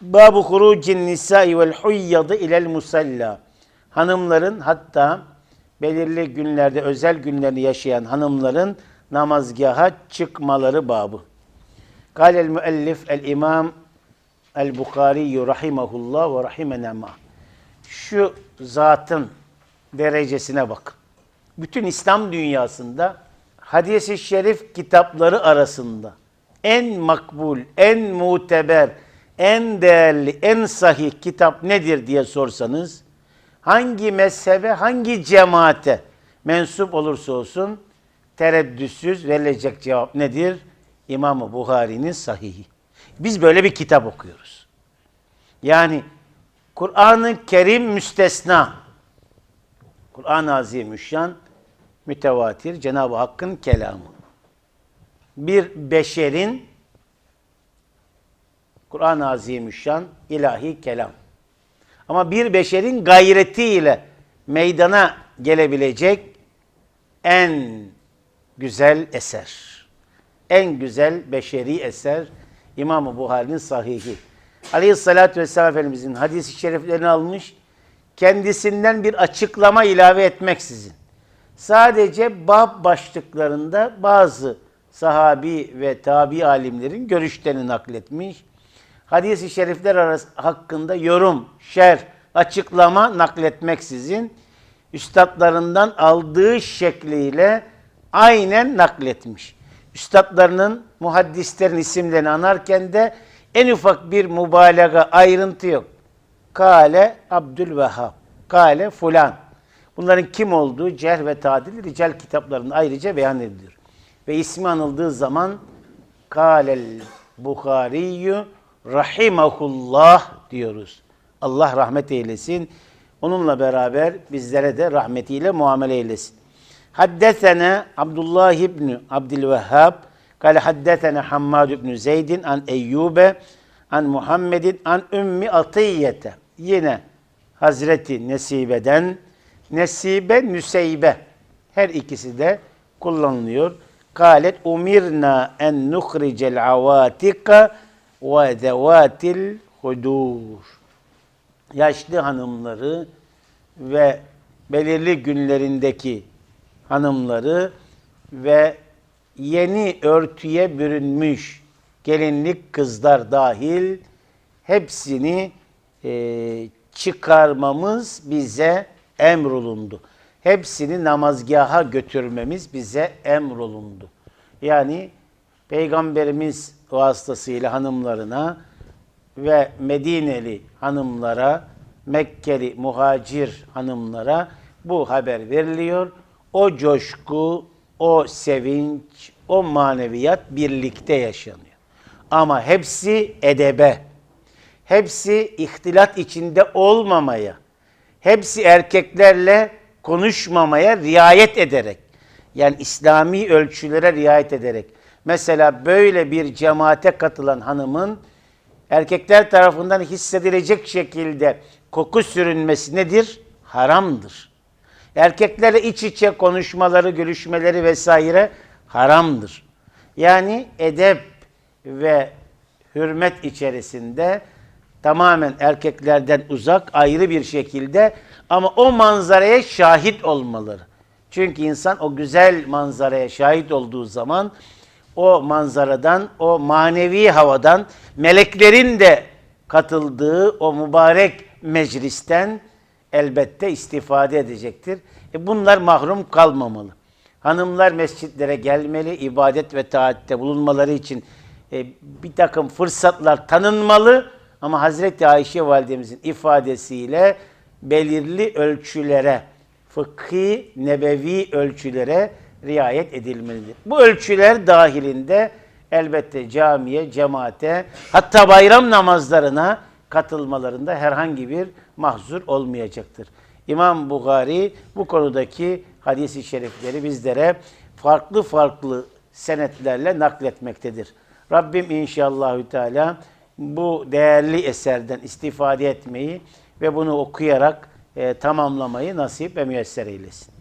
Babu hurucin nisai vel huyyadı ilel musalla. Hanımların hatta belirli günlerde özel günlerini yaşayan hanımların namazgaha çıkmaları babı. Kâlel müellif el imam el Bukhari rahimahullah ve rahimenema. Şu zatın derecesine bak. Bütün İslam dünyasında hadis-i şerif kitapları arasında en makbul, en muteber, en değerli, en sahih kitap nedir diye sorsanız hangi mezhebe, hangi cemaate mensup olursa olsun tereddütsüz verilecek cevap nedir? İmam-ı Buhari'nin sahihi. Biz böyle bir kitap okuyoruz. Yani Kur'an-ı Kerim müstesna. Kur'an-ı Azimüşşan mütevatir Cenab-ı Hakk'ın kelamı. Bir beşerin Kur'an-ı Azimüşşan ilahi kelam. Ama bir beşerin gayretiyle meydana gelebilecek en güzel eser. En güzel beşeri eser İmam-ı Buhari'nin sahihi. Aleyhissalatü vesselam Efendimizin hadis-i şeriflerini almış, kendisinden bir açıklama ilave etmeksizin. Sadece bab başlıklarında bazı sahabi ve tabi alimlerin görüşlerini nakletmiş. Hadis-i şerifler arası hakkında yorum, şer, açıklama nakletmeksizin üstadlarından aldığı şekliyle aynen nakletmiş. Üstadlarının, muhaddislerin isimlerini anarken de en ufak bir mübalağa, ayrıntı yok. Kale Abdülvehhab, Kale fulan. Bunların kim olduğu cerh ve tadil rical kitaplarında ayrıca beyan edilir. Ve ismi anıldığı zaman Kâlel Buhariyyü Rahimahullah diyoruz. Allah rahmet eylesin. Onunla beraber bizlere de rahmetiyle muamele eylesin. Haddesene Abdullah ibn Abdülvehhab Kale haddesene Hammad ibn Zeydin an Eyyube an Muhammedin an Ümmi Atiyete. Yine Hazreti Nesibe'den Nesibe, Nüseybe. Her ikisi de kullanılıyor. Kalet umirna en nuhricel avatika ve zevatil hudur. Yaşlı hanımları ve belirli günlerindeki hanımları ve yeni örtüye bürünmüş gelinlik kızlar dahil hepsini e, çıkarmamız bize emrolundu. Hepsini namazgaha götürmemiz bize emrolundu. Yani Peygamberimiz vasıtasıyla hanımlarına ve Medineli hanımlara, Mekkeli muhacir hanımlara bu haber veriliyor. O coşku, o sevinç, o maneviyat birlikte yaşanıyor. Ama hepsi edebe, hepsi ihtilat içinde olmamaya, hepsi erkeklerle konuşmamaya riayet ederek, yani İslami ölçülere riayet ederek. Mesela böyle bir cemaate katılan hanımın erkekler tarafından hissedilecek şekilde koku sürünmesi nedir? Haramdır. Erkeklerle iç içe konuşmaları, görüşmeleri vesaire haramdır. Yani edep ve hürmet içerisinde tamamen erkeklerden uzak, ayrı bir şekilde ama o manzaraya şahit olmaları. Çünkü insan o güzel manzaraya şahit olduğu zaman o manzaradan, o manevi havadan, meleklerin de katıldığı o mübarek meclisten elbette istifade edecektir. E bunlar mahrum kalmamalı. Hanımlar mescitlere gelmeli, ibadet ve taatte bulunmaları için e, bir takım fırsatlar tanınmalı. Ama Hazreti Ayşe validemizin ifadesiyle belirli ölçülere, fıkhi, nebevi ölçülere riayet edilmelidir. Bu ölçüler dahilinde elbette camiye, cemaate, hatta bayram namazlarına katılmalarında herhangi bir mahzur olmayacaktır. İmam Bukhari bu konudaki hadisi şerifleri bizlere farklı farklı senetlerle nakletmektedir. Rabbim inşallahü teala bu değerli eserden istifade etmeyi ve bunu okuyarak e, tamamlamayı nasip ve müyesser eylesin.